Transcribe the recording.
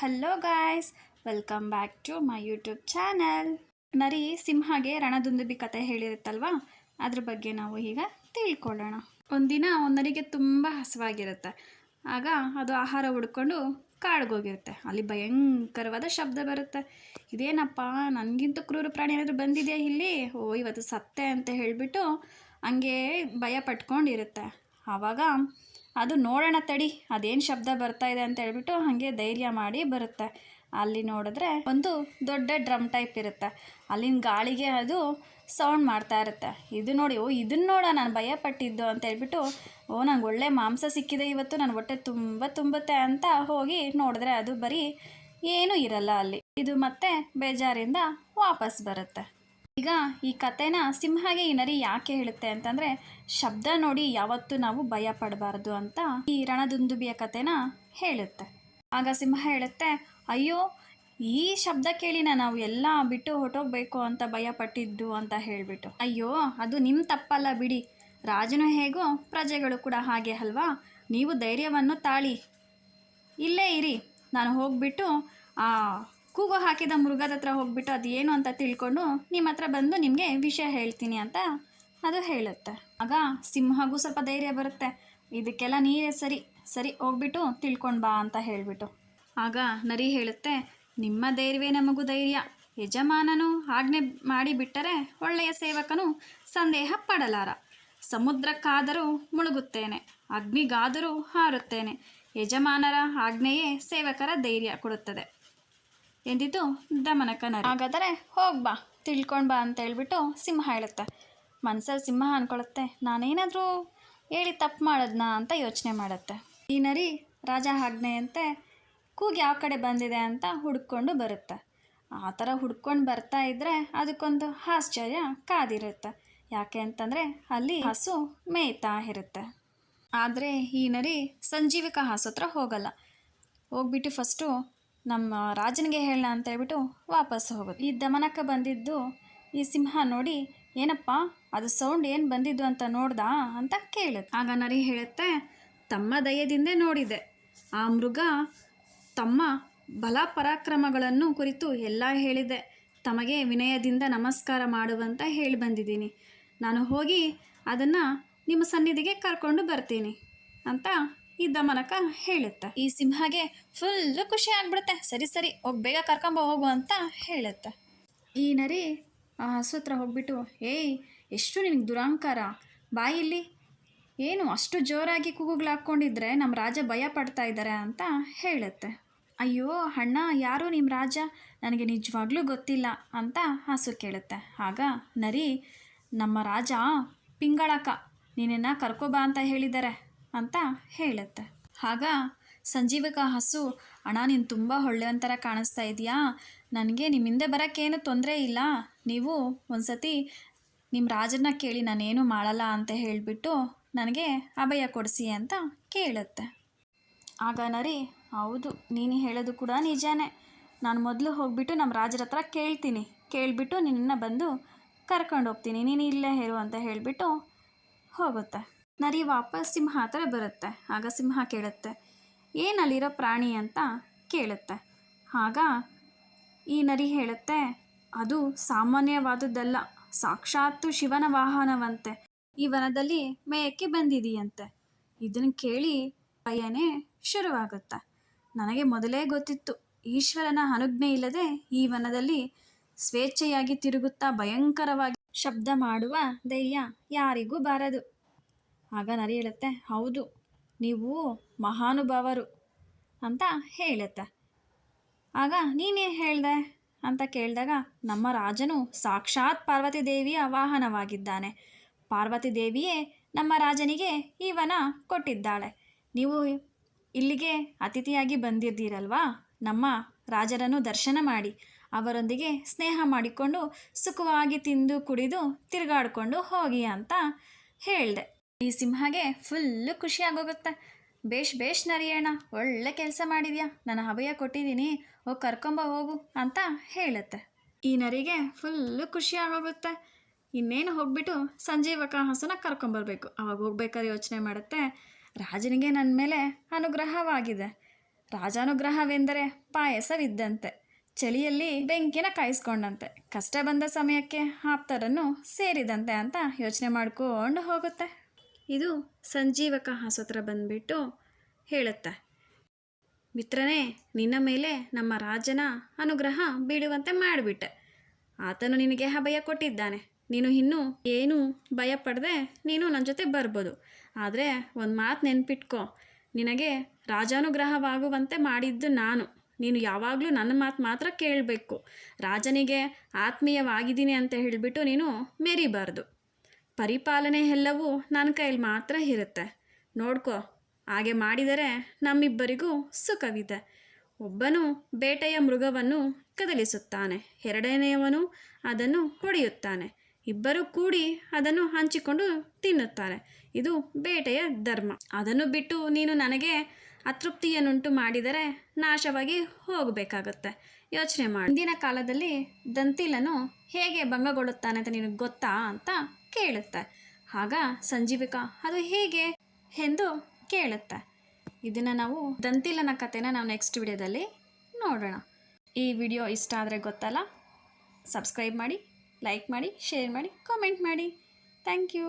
Hello guys welcome back to my YouTube channel ನರಿ ಸಿಂಹಗೆ ರಣದುಂದುಬಿ ಕತೆ ಹೇಳಿರುತ್ತಲ್ವಾ? ಅದ್ರ ಬಗ್ಗೆ ನಾವು ಈಗ ತಿಳ್ಕೊಳ್ಳೋಣ. ಒಂದಿನ ಒಂದರಿಗೆ ತುಂಬ ಹಸಿವಾಗಿರುತ್ತೆ. ಆಗ ಅದು ಆಹಾರ ಹುಡ್ಕೊಂಡು ಕಾಡ್ಗೋಗಿರುತ್ತೆ. ಅಲ್ಲಿ ಭಯಂಕರವಾದ ಶಬ್ದ ಬರುತ್ತೆ. ಇದೇನಪ್ಪ, ನನಗಿಂತ ಕ್ರೂರ ಪ್ರಾಣಿ ಏನಾದರೂ ಬಂದಿದೆಯಾ ಇಲ್ಲಿ? ಓ, ಇವತ್ತು ಸತ್ತೆ ಅಂತ ಹೇಳಿಬಿಟ್ಟು ಹಂಗೆ ಭಯ ಪಟ್ಕೊಂಡಿರುತ್ತೆ. ಆವಾಗ ಅದು ನೋಡೋಣ ತಡಿ. ಅದೇನು ಶಬ್ದ ಬರ್ತಾ ಇದೆ ಅಂತ ಹೇಳ್ಬಿಟ್ಟು ಹಾಗೆ ಧೈರ್ಯ ಮಾಡಿ ಬರುತ್ತೆ. ಅಲ್ಲಿ ನೋಡಿದ್ರೆ ಒಂದು ದೊಡ್ಡ ಡ್ರಮ್ ಟೈಪ್ ಇರುತ್ತೆ. ಅಲ್ಲಿನ ಗಾಳಿಗೆ ಅದು ಸೌಂಡ್ ಮಾಡ್ತಾ ಇರುತ್ತೆ. ಇದು ನೋಡಿ, ಓ ಇದನ್ನ ನೋಡ ನಾನು ಭಯ ಪಟ್ಟಿದ್ದು ಅಂತ ಹೇಳ್ಬಿಟ್ಟು, ಓ, ನಂಗೆ ಒಳ್ಳೆ ಮಾಂಸ ಸಿಕ್ಕಿದೆ ಇವತ್ತು ನನ್ನ ಹೊಟ್ಟೆ ತುಂಬ ತುಂಬುತ್ತೆ ಅಂತ ಹೋಗಿ ನೋಡಿದ್ರೆ ಅದು ಬರೀ ಏನೂ ಇರಲ್ಲ ಅಲ್ಲಿ. ಇದು ಮತ್ತೆ ಬೇಜಾರಿಂದ ವಾಪಸ್ ಬರುತ್ತೆ. ಈಗ ಈ ಕತೆನ ಸಿಂಹಗೆ ಈ ನರಿ ಯಾಕೆ ಹೇಳುತ್ತೆ ಅಂತಂದರೆ, ಶಬ್ದ ನೋಡಿ ಯಾವತ್ತೂ ನಾವು ಭಯ ಪಡಬಾರ್ದು ಅಂತ ಈ ರಣದುಂದುಬಿಯ ಕತೆನ ಹೇಳುತ್ತೆ. ಆಗ ಸಿಂಹ ಹೇಳುತ್ತೆ, ಅಯ್ಯೋ, ಈ ಶಬ್ದ ಕೇಳಿನ ನಾವು ಎಲ್ಲ ಬಿಟ್ಟು ಹೊಟ್ಟೋಗ್ಬೇಕು ಅಂತ ಭಯ ಪಟ್ಟಿದ್ದು ಅಂತ ಹೇಳಿಬಿಟ್ಟು. ಅಯ್ಯೋ, ಅದು ನಿಮ್ಮ ತಪ್ಪಲ್ಲ ಬಿಡಿ. ರಾಜನು ಹೇಗೋ ಪ್ರಜೆಗಳು ಕೂಡ ಹಾಗೆ ಅಲ್ವಾ? ನೀವು ಧೈರ್ಯವನ್ನು ತಾಳಿ. ಇಲ್ಲೇ ಇರಿ. ನಾನು ಹೋಗ್ಬಿಟ್ಟು ಆ ಕೂಗು ಹಾಕಿದ ಮೃಗದ ಹತ್ರ ಹೋಗ್ಬಿಟ್ಟು ಅದು ಏನು ಅಂತ ತಿಳ್ಕೊಂಡು ನಿಮ್ಮ ಹತ್ರ ಬಂದು ನಿಮಗೆ ವಿಷಯ ಹೇಳ್ತೀನಿ ಅಂತ ಅದು ಹೇಳುತ್ತೆ. ಆಗ ಸಿಂಹಗೂ ಸ್ವಲ್ಪ ಧೈರ್ಯ ಬರುತ್ತೆ. ಇದಕ್ಕೆಲ್ಲ ನೀರೇ ಸರಿ ಸರಿ ಹೋಗ್ಬಿಟ್ಟು ತಿಳ್ಕೊಂಡು ಬಾ ಅಂತ ಹೇಳಿಬಿಟ್ಟು. ಆಗ ನರಿ ಹೇಳುತ್ತೆ, ನಿಮ್ಮ ಧೈರ್ಯವೇ ನಮಗೂ ಧೈರ್ಯ. ಯಜಮಾನನು ಆಜ್ಞೆ ಮಾಡಿಬಿಟ್ಟರೆ ಒಳ್ಳೆಯ ಸೇವಕನು ಸಂದೇಹ ಪಡಲಾರ. ಸಮುದ್ರಕ್ಕಾದರೂ ಮುಳುಗುತ್ತೇನೆ, ಅಗ್ನಿಗಾದರೂ ಹಾರುತ್ತೇನೆ. ಯಜಮಾನರ ಆಜ್ಞೆಯೇ ಸೇವಕರ ಧೈರ್ಯ ಕೊಡುತ್ತದೆ. ಎಂದಿದ್ದು ದಮನಕ ನರಿ. ಹಾಗಾದರೆ ಹೋಗ್ಬಾ ತಿಳ್ಕೊಂಡು ಬಾ ಅಂತ ಹೇಳ್ಬಿಟ್ಟು ಸಿಂಹ ಹೇಳುತ್ತೆ. ಮನಸ್ಸಲ್ಲಿ ಸಿಂಹ ಅನ್ಕೊಳತ್ತೆ ನಾನೇನಾದರೂ ಹೇಳಿ ತಪ್ಪು ಮಾಡೋದ್ನಾ ಅಂತ ಯೋಚನೆ ಮಾಡುತ್ತೆ. ಈ ನರಿ ರಾಜ ಆಜ್ಞೆಯಂತೆ ಕೂಗಿ ಯಾವ ಕಡೆ ಬಂದಿದೆ ಅಂತ ಹುಡ್ಕೊಂಡು ಬರುತ್ತೆ. ಆ ಥರ ಹುಡ್ಕೊಂಡು ಬರ್ತಾ ಇದ್ದರೆ ಅದಕ್ಕೊಂದು ಆಶ್ಚರ್ಯ ಕಾದಿರುತ್ತೆ. ಯಾಕೆ ಅಂತಂದರೆ ಅಲ್ಲಿ ಹಸು ಮೇಯ್ತಾ ಇರುತ್ತೆ. ಆದರೆ ಈ ನರಿ ಸಂಜೀವಿಕ ಹಸು ಹತ್ರ ಹೋಗಲ್ಲ. ಹೋಗ್ಬಿಟ್ಟು ಫಸ್ಟು ನಮ್ಮ ರಾಜನಿಗೆ ಹೇಳ ಅಂತ ಹೇಳ್ಬಿಟ್ಟು ವಾಪಸ್ ಹೋಗೋದು. ಈ ದಮನಕ್ಕೆ ಬಂದಿದ್ದು ಈ ಸಿಂಹ ನೋಡಿ, ಏನಪ್ಪ, ಅದು ಸೌಂಡ್ ಏನು ಬಂದಿದ್ದು ಅಂತ ನೋಡ್ದಾ ಅಂತ ಕೇಳುತ್ತೆ. ಆಗ ನರಿ ಹೇಳುತ್ತೆ, ತಮ್ಮ ದಯದಿಂದ ನೋಡಿದೆ. ಆ ಮೃಗ ತಮ್ಮ ಬಲ ಪರಾಕ್ರಮಗಳನ್ನು ಕುರಿತು ಎಲ್ಲ ಹೇಳಿದೆ. ತಮಗೆ ವಿನಯದಿಂದ ನಮಸ್ಕಾರ ಮಾಡುವಂತ ಹೇಳಿ ಬಂದಿದ್ದೀನಿ. ನಾನು ಹೋಗಿ ಅದನ್ನು ನಿಮ್ಮ ಸನ್ನಿಧಿಗೆ ಕರ್ಕೊಂಡು ಬರ್ತೀನಿ ಅಂತ ಈ ದಮನಕ ಹೇಳುತ್ತೆ. ಈ ಸಿಂಹಗೆ ಫುಲ್ಲು ಖುಷಿ ಆಗ್ಬಿಡುತ್ತೆ. ಸರಿ ಸರಿ, ಹೋಗಿ ಬೇಗ ಕರ್ಕೊಂಬ ಹೋಗು ಅಂತ ಹೇಳುತ್ತೆ. ಈ ನರಿ ಆ ಹಸು ಹೋಗ್ಬಿಟ್ಟು, ಏಯ್, ಎಷ್ಟು ನಿನಗೆ ದುರಂಕಾರ? ಬಾಯಿಲ್ಲಿ ಏನು ಅಷ್ಟು ಜೋರಾಗಿ ಕೂಗುಗಳು ಹಾಕ್ಕೊಂಡಿದ್ರೆ ನಮ್ಮ ರಾಜ ಭಯ ಪಡ್ತಾ ಇದ್ದಾರೆ ಅಂತ ಹೇಳುತ್ತೆ. ಅಯ್ಯೋ, ಅಣ್ಣ, ಯಾರು ನಿಮ್ಮ ರಾಜ? ನನಗೆ ನಿಜವಾಗ್ಲೂ ಗೊತ್ತಿಲ್ಲ ಅಂತ ಹಸು ಕೇಳುತ್ತೆ. ಆಗ ನರಿ, ನಮ್ಮ ರಾಜ ಪಿಂಗಳಕ ನೀನನ್ನ ಕರ್ಕೊಬಾ ಅಂತ ಹೇಳಿದ್ದಾರೆ ಅಂತ ಹೇಳುತ್ತೆ. ಆಗ ಸಂಜೀವಕ ಹಸು, ಅಣ್ಣ, ನೀನು ತುಂಬ ಒಳ್ಳೆಯವಂಥರ ಕಾಣಿಸ್ತಾ ಇದೆಯಾ? ನನಗೆ ನಿಮ್ಮಿಂದ ಬರೋಕ್ಕೇನು ತೊಂದರೆ ಇಲ್ಲ. ನೀವು ಒಂದ್ಸತಿ ನಿಮ್ಮ ರಾಜನ ಕೇಳಿ ನಾನೇನು ಮಾಡಲ್ಲ ಅಂತ ಹೇಳಿಬಿಟ್ಟು ನನಗೆ ಅಭಯ ಕೊಡಿಸಿ ಅಂತ ಕೇಳುತ್ತೆ. ಆಗ ನರಿ, ಹೌದು, ನೀನು ಹೇಳೋದು ಕೂಡ ನಿಜಾನೇ. ನಾನು ಮೊದಲು ಹೋಗ್ಬಿಟ್ಟು ನಮ್ಮ ರಾಜರ ಹತ್ರ ಕೇಳ್ತೀನಿ. ಕೇಳಿಬಿಟ್ಟು ನಿನ್ನ ಬಂದು ಕರ್ಕೊಂಡು ಹೋಗ್ತೀನಿ ನೀನು ಇಲ್ಲೇ ಹೇರು ಅಂತ ಹೇಳಿಬಿಟ್ಟು ಹೋಗುತ್ತೆ. ನರಿ ವಾಪಸ್ ಸಿಂಹ ಹತ್ರ ಬರುತ್ತೆ. ಆಗ ಸಿಂಹ ಕೇಳುತ್ತೆ ಏನಲ್ಲಿರೋ ಪ್ರಾಣಿ ಅಂತ? ಕೇಳುತ್ತೆ. ಆಗ ಈ ನರಿ ಹೇಳುತ್ತೆ, ಅದು ಸಾಮಾನ್ಯವಾದದ್ದಲ್ಲ, ಸಾಕ್ಷಾತ್ತು ಶಿವನ ವಾಹನವಂತೆ. ಈ ವನದಲ್ಲಿ ಮೇಯಕ್ಕೆ ಬಂದಿದೆಯಂತೆ. ಇದನ್ನು ಕೇಳಿ ಭಯನೇ ಶುರುವಾಗುತ್ತೆ. ನನಗೆ ಮೊದಲೇ ಗೊತ್ತಿತ್ತು, ಈಶ್ವರನ ಅನುಜ್ಞೆ ಇಲ್ಲದೆ ಈ ವನದಲ್ಲಿ ಸ್ವೇಚ್ಛೆಯಾಗಿ ತಿರುಗುತ್ತಾ ಭಯಂಕರವಾಗಿ ಶಬ್ದ ಮಾಡುವ ಧೈರ್ಯ ಯಾರಿಗೂ ಬಾರದು. ಆಗ ನರಿ ಹೇಳುತ್ತೆ, ಹೌದು, ನೀವು ಮಹಾನುಭಾವರು ಅಂತ ಹೇಳುತ್ತೆ. ಆಗ ನೀನೇ ಹೇಳ್ದೆ ಅಂತ ಕೇಳಿದಾಗ ನಮ್ಮ ರಾಜನು ಸಾಕ್ಷಾತ್ ಪಾರ್ವತಿ ದೇವಿಯ ವಾಹನವಾಗಿದ್ದಾನೆ. ಪಾರ್ವತಿ ದೇವಿಯೇ ನಮ್ಮ ರಾಜನಿಗೆ ಈ ವನ ಕೊಟ್ಟಿದ್ದಾಳೆ. ನೀವು ಇಲ್ಲಿಗೆ ಅತಿಥಿಯಾಗಿ ಬಂದಿದ್ದೀರಲ್ವಾ? ನಮ್ಮ ರಾಜರನ್ನು ದರ್ಶನ ಮಾಡಿ, ಅವರೊಂದಿಗೆ ಸ್ನೇಹ ಮಾಡಿಕೊಂಡು ಸುಖವಾಗಿ ತಿಂದು ಕುಡಿದು ತಿರುಗಾಡಿಕೊಂಡು ಹೋಗಿ ಅಂತ ಹೇಳಿದೆ. ಈ ಸಿಂಹಗೆ ಫುಲ್ಲು ಖುಷಿಯಾಗೋಗುತ್ತೆ ಬೇಷ್ ಬೇಷ್ ನರಿಯಣ್ಣ, ಒಳ್ಳೆ ಕೆಲಸ ಮಾಡಿದ್ಯಾ? ನಾನು ಅಭಯ ಕೊಟ್ಟಿದ್ದೀನಿ, ಹೋಗಿ ಕರ್ಕೊಂಬ, ಹೋಗು ಅಂತ ಹೇಳುತ್ತೆ. ಈ ನರಿಗೆ ಫುಲ್ಲು ಖುಷಿ ಆಗೋಗುತ್ತೆ. ಇನ್ನೇನು ಹೋಗ್ಬಿಟ್ಟು ಸಂಜೀವಕ ಹಸುನ ಕರ್ಕೊಂಬರ್ಬೇಕು ಅವಾಗ ಹೋಗ್ಬೇಕಾದ್ರೆ ಯೋಚನೆ ಮಾಡುತ್ತೆ, ರಾಜನಿಗೆ ನನ್ನ ಮೇಲೆ ಅನುಗ್ರಹವಾಗಿದೆ. ರಾಜಾನುಗ್ರಹವೆಂದರೆ ಪಾಯಸವಿದ್ದಂತೆ, ಚಳಿಯಲ್ಲಿ ಬೆಂಕಿನ ಕಾಯಿಸ್ಕೊಂಡಂತೆ, ಕಷ್ಟ ಬಂದ ಸಮಯಕ್ಕೆ ಆಪ್ತರನ್ನು ಸೇರಿದಂತೆ ಅಂತ ಯೋಚನೆ ಮಾಡ್ಕೊಂಡು ಹೋಗುತ್ತೆ. ಇದು ಸಂಜೀವಕ ಆಸೂತ್ರ ಬಂದ್ಬಿಟ್ಟು ಹೇಳುತ್ತೆ. ಮಿತ್ರನೇ, ನಿನ್ನ ಮೇಲೆ ನಮ್ಮ ರಾಜನ ಅನುಗ್ರಹ ಬೀಳುವಂತೆ ಮಾಡಿಬಿಟ್ಟೆ. ಆತನು ನಿನಗೆ ಭಯ ಕೊಟ್ಟಿದ್ದಾನೆ. ನೀನು ಇನ್ನೂ ಏನು ಭಯ ಪಡದೆ ನೀನು ನನ್ನ ಜೊತೆ ಬರ್ಬೋದು. ಆದರೆ ಒಂದು ಮಾತು ನೆನ್ಪಿಟ್ಕೋ. ನಿನಗೆ ರಾಜಾನುಗ್ರಹವಾಗುವಂತೆ ಮಾಡಿದ್ದು ನಾನು. ನೀನು ಯಾವಾಗಲೂ ನನ್ನ ಮಾತು ಮಾತ್ರ ಕೇಳಬೇಕು. ರಾಜನಿಗೆ ಆತ್ಮೀಯವಾಗಿದ್ದೀನಿ ಅಂತ ಹೇಳಿಬಿಟ್ಟು ನೀನು ಮೆರಿಬಾರ್ದು. ಪರಿಪಾಲನೆ ಎಲ್ಲವೂ ನನ್ನ ಕೈಯಲ್ಲಿ ಮಾತ್ರ ಇರುತ್ತೆ. ನೋಡ್ಕೋ, ಹಾಗೆ ಮಾಡಿದರೆ ನಮ್ಮಿಬ್ಬರಿಗೂ ಸುಖವಿದೆ. ಒಬ್ಬನು ಬೇಟೆಯ ಮೃಗವನ್ನು ಕದಲಿಸುತ್ತಾನೆ, ಎರಡನೆಯವನು ಅದನ್ನು ಹೊಡೆಯುತ್ತಾನೆ. ಇಬ್ಬರು ಕೂಡಿ ಅದನ್ನು ಹಂಚಿಕೊಂಡು ತಿನ್ನುತ್ತಾರೆ. ಇದು ಬೇಟೆಯ ಧರ್ಮ. ಅದನ್ನು ಬಿಟ್ಟು ನೀನು ನನಗೆ ಅತೃಪ್ತಿಯನ್ನುಂಟು ಮಾಡಿದರೆ ನಾಶವಾಗಿ ಹೋಗಬೇಕಾಗುತ್ತೆ. ಯೋಚನೆ ಮಾಡಿ. ಹಿಂದಿನ ಕಾಲದಲ್ಲಿ ದಂತಿಲನು ಹೇಗೆ ಭಂಗಗೊಳ್ಳುತ್ತಾನೆ ಅಂತ ನಿನಗೆ ಗೊತ್ತಾ ಅಂತ ಕೇಳುತ್ತೆ. ಆಗ ಸಂಜೀವಿಕ, ಅದು ಹೇಗೆ ಎಂದು ಕೇಳುತ್ತೆ. ಇದನ್ನು ನಾವು ದಂತಿಲನ ಕಥೆನ ನಾವು ನೆಕ್ಸ್ಟ್ ವಿಡಿಯೋದಲ್ಲಿ ನೋಡೋಣ. ಈ ವಿಡಿಯೋ ಇಷ್ಟ ಆದರೆ ಗೊತ್ತಲ್ಲ? ಸಬ್ಸ್ಕ್ರೈಬ್ ಮಾಡಿ ಲೈಕ್ ಮಾಡಿ ಶೇರ್ ಮಾಡಿ ಕಾಮೆಂಟ್ ಮಾಡಿ. Thank you